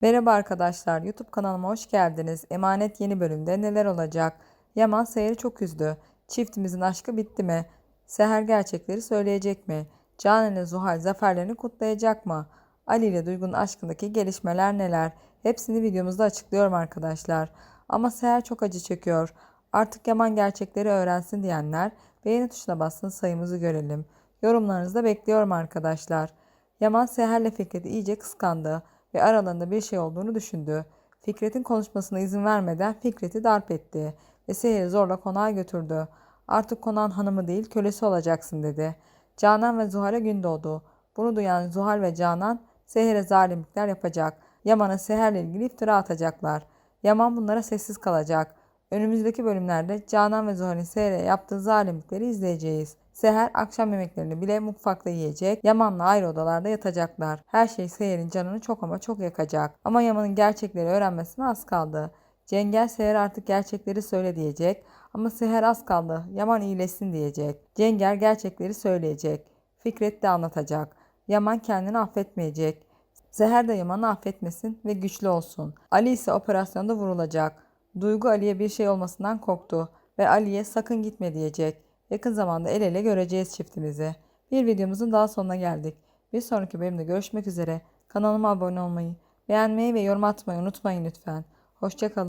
Merhaba arkadaşlar, YouTube kanalıma hoş geldiniz. Emanet yeni bölümde neler olacak? Yaman Seher'i çok üzdü. Çiftimizin aşkı bitti mi? Seher gerçekleri söyleyecek mi? Canan ile Zuhal zaferlerini kutlayacak mı? Ali ile Duygu'nun aşkındaki gelişmeler neler? Hepsini videomuzda açıklıyorum arkadaşlar. Ama Seher çok acı çekiyor. Artık Yaman gerçekleri öğrensin diyenler beğeni tuşuna bassın sayımızı görelim. Yorumlarınızı da bekliyorum arkadaşlar. Yaman Seher'le Fikret'i iyice kıskandı ve aralarında bir şey olduğunu düşündü. Fikret'in konuşmasına izin vermeden Fikret'i darp etti ve Seher'i zorla konağa götürdü. Artık konağın hanımı değil kölesi olacaksın dedi. Canan ve Zuhal'e gün doğdu. Bunu duyan Zuhal ve Canan Seher'e zalimlikler yapacak. Yaman'a Seher'le ilgili iftira atacaklar. Yaman bunlara sessiz kalacak. Önümüzdeki bölümlerde Canan ve Zuhal'in Seher'e yaptığı zalimlikleri izleyeceğiz. Seher akşam yemeklerini bile mutfakta yiyecek. Yaman'la ayrı odalarda yatacaklar. Her şey Seher'in canını çok ama çok yakacak. Ama Yaman'ın gerçekleri öğrenmesine az kaldı. Cengel Seher artık gerçekleri söyle diyecek. Ama Seher az kaldı. Yaman iyileşsin diyecek. Cenger gerçekleri söyleyecek. Fikret de anlatacak. Yaman kendini affetmeyecek. Seher de Yaman'ı affetmesin ve güçlü olsun. Ali ise operasyonda vurulacak. Duygu Ali'ye bir şey olmasından korktu ve Ali'ye sakın gitme diyecek. Yakın zamanda el ele göreceğiz çiftimizi. Bir videomuzun daha sonuna geldik. Bir sonraki bölümde görüşmek üzere. Kanalıma abone olmayı, beğenmeyi ve yorum atmayı unutmayın lütfen. Hoşçakalın.